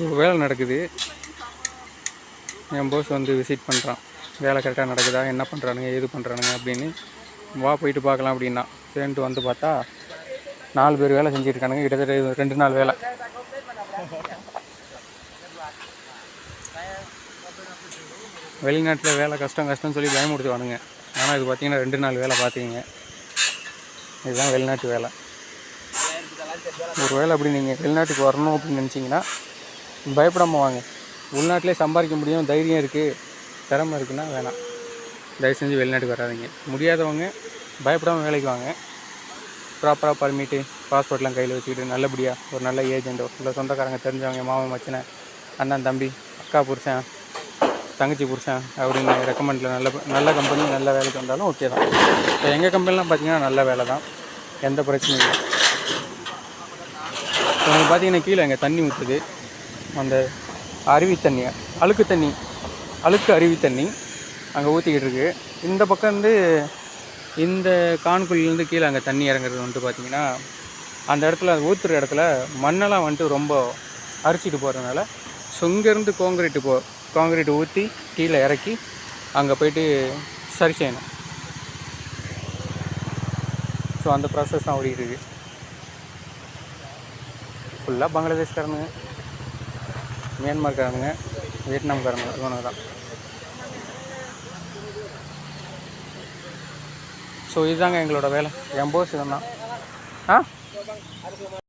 So வேலை நடக்குது. என் போஸ் வந்து விசிட் பண்ணுறான் வேலை கரெக்டாக நடக்குதா? என்ன பண்ணுறானுங்க ஏது பண்ணுறானுங்க அப்படின்னு வா போயிட்டு பார்க்கலாம் அப்படின்னா. சரின்ட்டு வந்து பார்த்தா நாலு பேர் வேலை செஞ்சுருக்கானுங்க கிட்டத்தட்ட ரெண்டு நாள் வேலை. வெளிநாட்டில் வேலை கஷ்டம் கஷ்டம்னு சொல்லி பயமுடுத்துவானுங்க ஆனால் இது பார்த்தீங்கன்னா ரெண்டு நாள் வேலை பார்த்தீங்க இதுதான் வெளிநாட்டு வேலை. ஒரு வேலை அப்படி நீங்கள் வெளிநாட்டுக்கு வரணும் அப்படின்னு நினச்சிங்கன்னா பயப்படாமல் வாங்க. உள்நாட்டிலே சம்பாதிக்க முடியும். தைரியம் இருக்குது திறமை இருக்குன்னா வேணாம். தயவு செஞ்சு வெளிநாட்டுக்கு வராதீங்க. முடியாதவங்க பயப்படாமல் வேலைக்கு வாங்க. ப்ராப்பராக பர்மிட்டு பாஸ்போர்ட்லாம் கையில் வச்சுக்கிட்டு நல்லபடியாக ஒரு நல்ல ஏஜென்ட்டோ இல்லை சொந்தக்காரங்க தெரிஞ்சவங்க மாமன் மச்சனை அண்ணன் தம்பி அக்கா புருஷன் தங்கச்சி புருஷன் அப்படின்னு ரெக்கமெண்டில் நல்ல நல்ல கம்பெனி நல்ல வேலைக்கு வந்தாலும் ஓகே தான். இப்போ எங்கள் கம்பெனிலாம் பார்த்தீங்கன்னா நல்ல வேலை தான். எந்த பிரச்சனையும் இல்லை. இப்போ பார்த்தீங்கன்னா கீழே எங்கள் தண்ணி ஊற்றுது அந்த அருவி தண்ணி அழுக்கு தண்ணி அழுக்கு அருவி தண்ணி அங்கே ஊற்றிக்கிட்டு இருக்கு. இந்த பக்கம் வந்து இந்த கான்குழிலேருந்து கீழே அங்கே தண்ணி இறங்குறது வந்துட்டு பார்த்திங்கன்னா அந்த இடத்துல ஊற்றுற இடத்துல மண்ணெல்லாம் வந்துட்டு ரொம்ப அரிச்சிட்டு போகிறதுனால ஸோ இங்கேருந்து காங்கிரீட்டு போ காங்கிரீட் ஊற்றி கீழே இறக்கி அங்கே போயிட்டு சரி செய்யணும். ஸோ அந்த ப்ராசஸ் தான் ஓடிட்டு இருக்குது ஃபுல்லாக பங்களாதேஷ்காரனுங்க. மியான்மர்காரனுங்க. வியட்நாம்காரங்க இவனுங்க தான். ஸோ இதுதாங்க எங்களோட வேலை. என் போஸ் இதுதான். ஆ?